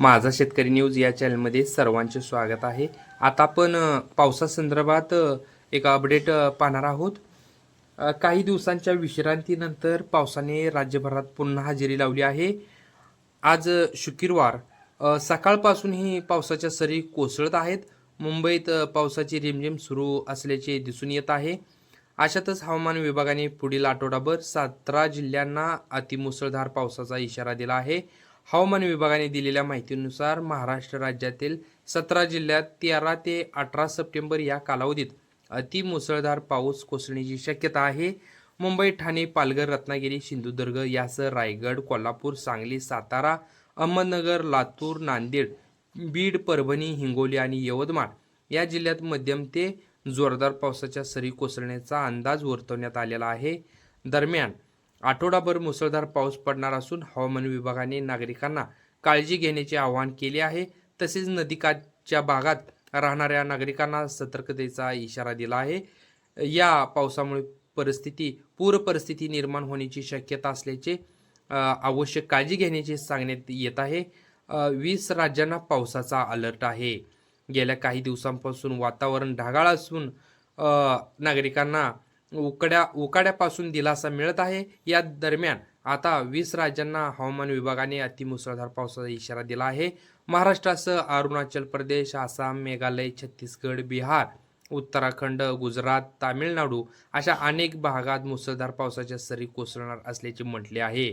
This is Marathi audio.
माझा शेतकरी न्यूज या चॅनलमध्ये सर्वांचे स्वागत आहे. आता आपण पावसासंदर्भात एक अपडेट पाहणार आहोत. काही दिवसांच्या विश्रांतीनंतर पावसाने राज्यभरात पुन्हा हजेरी लावली आहे. आज शुक्रवार सकाळपासूनही पावसाच्या सरी कोसळत आहेत. मुंबईत पावसाची रिमझिम सुरू असल्याचे दिसून येत आहे. अशातच हवामान विभागाने पुढील आठवडाभर सतरा जिल्ह्यांना अतिमुसळधार पावसाचा इशारा दिला आहे. हवामान विभागाने दिलेल्या माहितीनुसार महाराष्ट्र राज्यातील सतरा जिल्ह्यात तेरा ते अठरा सप्टेंबर या कालावधीत अतिमुसळधार पाऊस कोसळण्याची शक्यता आहे. मुंबई ठाणे पालघर रत्नागिरी सिंधुदुर्ग यासह रायगड कोल्हापूर सांगली सातारा अहमदनगर लातूर नांदेड बीड परभणी हिंगोली आणि यवतमाळ या जिल्ह्यात मध्यम ते जोरदार पावसाच्या सरी कोसळण्याचा अंदाज वर्तवण्यात आलेला आहे. दरम्यान आठवडाभर मुसळधार पाऊस पडणार असून हवामान विभागाने नागरिकांना काळजी घेण्याचे आवाहन केले आहे. तसेच नदीकाठच्या भागात राहणाऱ्या नागरिकांना सतर्कतेचा इशारा दिला आहे. या पावसामुळे परिस्थिती पूर परिस्थिती निर्माण होण्याची शक्यता असल्याचे आवश्यक काळजी घेण्याचे सांगण्यात येत आहे. वीस राज्यांना पावसाचा अलर्ट आहे. गेल्या काही दिवसांपासून वातावरण ढगाळ असून नागरिकांना उकड्या उकाड्यापासून दिलासा मिळत आहे. या दरम्यान आता वीस राज्यांना हवामान विभागाने अतिमुसळधार पावसाचा इशारा दिला आहे. महाराष्ट्रासह अरुणाचल प्रदेश आसाम मेघालय छत्तीसगड बिहार उत्तराखंड गुजरात तामिळनाडू अशा अनेक भागात मुसळधार पावसाच्या सरी कोसळणार असल्याचे म्हटले आहे.